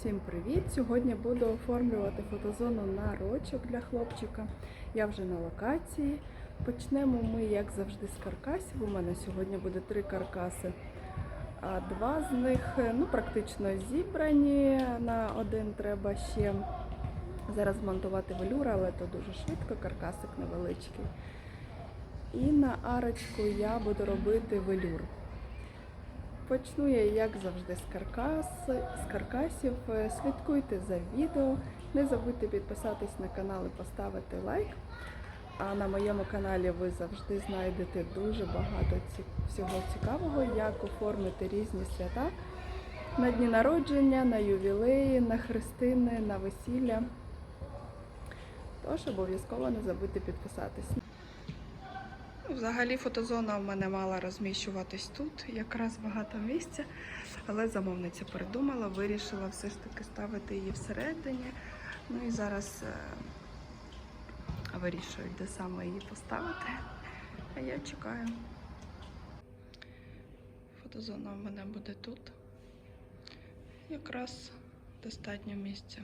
Всім привіт! Сьогодні буду оформлювати фотозону на рочок для хлопчика. Я вже на локації. Почнемо ми, як завжди, з каркасів. У мене сьогодні буде три каркаси. А два з них ну, практично зібрані. На один треба ще зараз змонтувати велюр, але то дуже швидко, каркасик невеличкий. І на арочку я буду робити велюр. Почну я, як завжди, з, каркас, з каркасів. Слідкуйте за відео. Не забудьте підписатись на канал і поставити лайк. А на моєму каналі ви завжди знайдете дуже багато всього цікавого, як оформити різні свята на дні народження, на ювілеї, на хрестини, на весілля. Тож обов'язково не забудьте підписатись. Взагалі фотозона в мене мала розміщуватись тут, якраз багато місця, але замовниця передумала, вирішила все ж таки ставити її всередині. Ну і зараз е, вирішують, де саме її поставити. А я чекаю. Фотозона в мене буде тут. Якраз достатньо місця.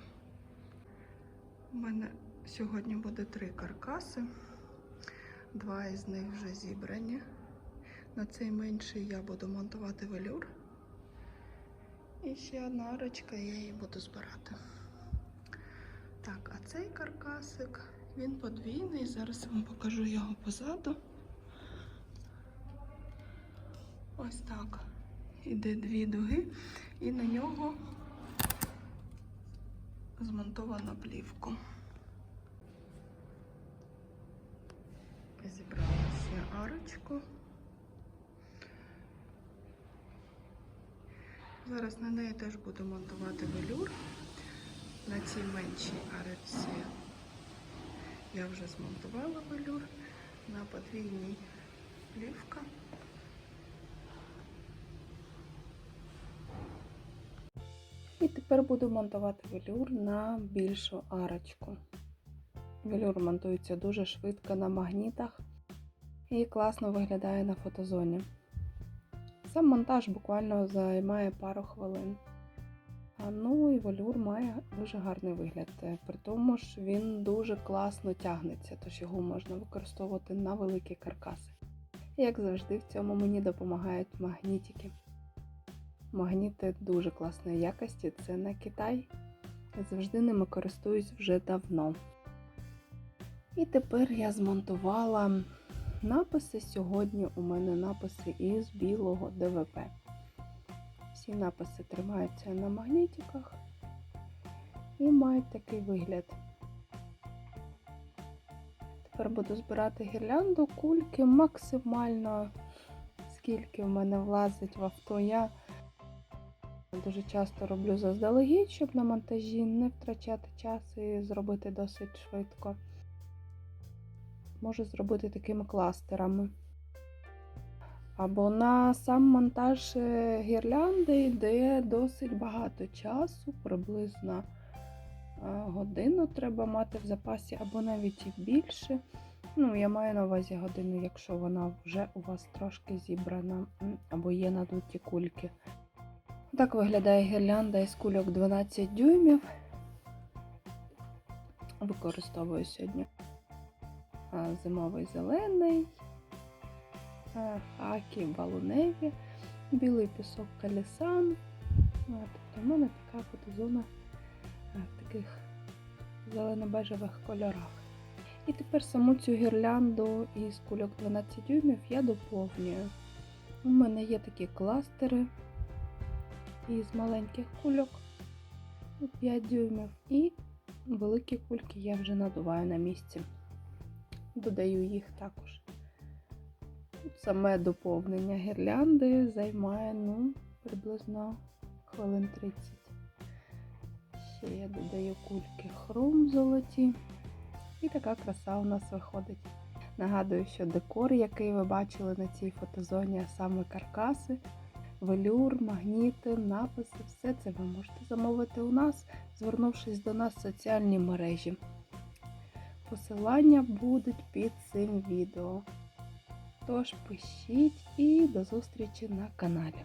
У мене сьогодні буде три каркаси. Два із них вже зібрані. На цей менший я буду монтувати велюр. І ще одна арочка, я її буду збирати. Так, а цей каркасик, він подвійний. Зараз вам покажу його позаду. Ось так. Іде дві дуги, і на нього змонтовано плівку. Зібрала ще арочку. Зараз на неї теж буду монтувати велюр. На цій меншій арочці я вже змонтувала велюр. На подвійній плівка. І тепер буду монтувати велюр на більшу арочку. Велюр монтується дуже швидко на магнітах і класно виглядає на фотозоні. Сам монтаж буквально займає пару хвилин. А ну і велюр має дуже гарний вигляд. Е, При тому ж він дуже класно тягнеться, тож його можна використовувати на великі каркаси. Як завжди, в цьому мені допомагають магнітики. Магніти дуже класної якості, це на Китай. Завжди ними користуюсь вже давно. І тепер я змонтувала написи. Сьогодні у мене написи із білого ДВП. Всі написи тримаються на магнітиках і мають такий вигляд. Тепер буду збирати гірлянду, кульки максимально, скільки в мене влазить в авто. Я дуже часто роблю заздалегідь, щоб на монтажі не втрачати час і зробити досить швидко можу зробити такими кластерами. Або на сам монтаж е, гірлянди йде досить багато часу, приблизно е, годину треба мати в запасі, або навіть і більше. Ну, я маю на увазі годину, якщо вона вже у вас трошки зібрана, або є надуті кульки. Так виглядає гірлянда із кульок 12 дюймів. Використовую сьогодні зимовий зелений, а, хакі балуневі, білий пісок калісан. Тобто в мене така фотозона в таких зелено-бежевих кольорах. І тепер саму цю гірлянду із кульок 12 дюймів я доповнюю. У мене є такі кластери із маленьких кульок 5 дюймів і великі кульки я вже надуваю на місці додаю їх також. Саме доповнення гірлянди займає ну, приблизно хвилин 30. Ще я додаю кульки хром золоті. І така краса у нас виходить. Нагадую, що декор, який ви бачили на цій фотозоні, а саме каркаси, велюр, магніти, написи, все це ви можете замовити у нас, звернувшись до нас в соціальні мережі. Посилання будуть під цим відео. Тож пишіть і до зустрічі на каналі.